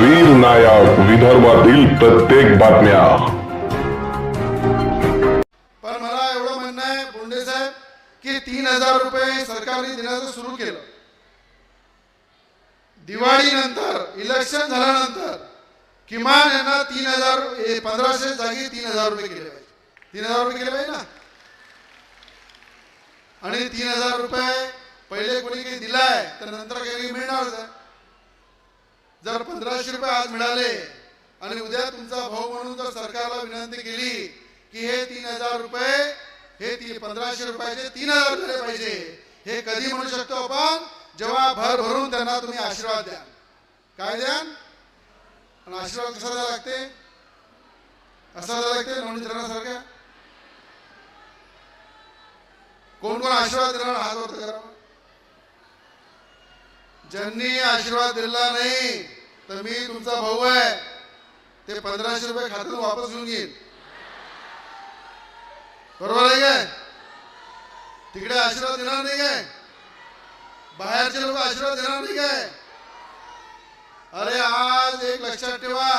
वीर नायक विदर्भातील प्रत्येक बातम्या. पण मला एवढं म्हणणं आहे बोंडे साहेब की तीन हजार रुपये सरकारने देण्याचं सुरू केलं. दिवाळी नंतर इलेक्शन झाल्यानंतर किमान यांना तीन हजार पंधराशे जागी तीन हजार रुपये केले पाहिजे. तीन हजार रुपये केले पाहिजे ना? आणि तीन हजार रुपये पहिले कोणी काही दिलाय तर नंतर काही मिळणारच आहे. जर पंधराशे रुपये आज मिळाले आणि उद्या तुमचा भाऊ म्हणून जर सरकारला विनंती केली की हे तीन हजार रुपये हे ती पंधराशे रुपयाचे तीन हजार झाले पाहिजे. हे कधी म्हणू शकतो आपण? जेव्हा भर भरून त्यांना तुम्ही आशीर्वाद द्या काय द्या आणि आशीर्वाद कसा द्यावा लागते? असा द्यावा लागते लोणी कोण कोण आशीर्वाद देणार? हात वर करा ज्यांनी आशीर्वाद दिला नाही तर मी तुमचा भाऊ आहे. ते पंधराशे रुपये खात्यातून वापस घेऊन येईल. बरोबर आहे काय? तिकडे आशीर्वाद देणार नाही काय? बाहेरचे लोक आशीर्वाद देणार नाही काय? अरे आज एक लक्षात ठेवा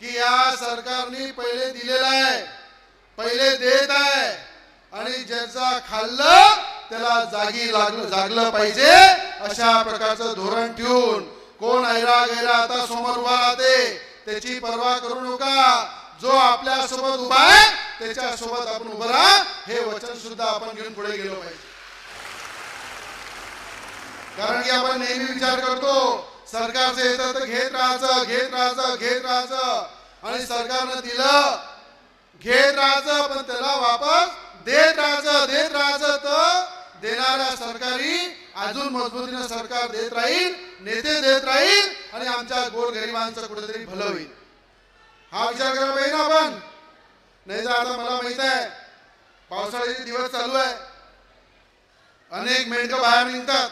की या सरकारने पहिले दिलेलं आहे पहिले देत आहे आणि ज्याचा खाल्लं त्याला जागी लागलं जागलं पाहिजे. अशा प्रकारचं धोरण ठेवून कोण ऐरा गैरा आता समोर उभा राहते त्याची पर्वा करू नका. जो आपल्यासोबत उभा आहे त्याच्या सोबत आपण उभं राहा. हे वचन सुद्धा आपण घेऊन पुढे गेलो पाहिजे. कारण की आपण नेहमी विचार करतो सरकारचं येतं तर घेत राहायचं घेत राहायचं घेत राहायचं. आणि सरकारनं दिलं घेत राहायचं पण त्याला वापस देत राहायचं देत राहायचं तर देणाऱ्या सरकारी अजून मजबूतीने सरकार देत राहील नेते देत राहील आणि आमच्या गोरगरिबांचं कुठेतरी भलं होईल. हा विचार करायला पाहिजे ना आपण. नाही तर आता मला माहीत आहे पावसाळ्याचे दिवस चालू आहे. अनेक मेंढकं बाहेर निघतात.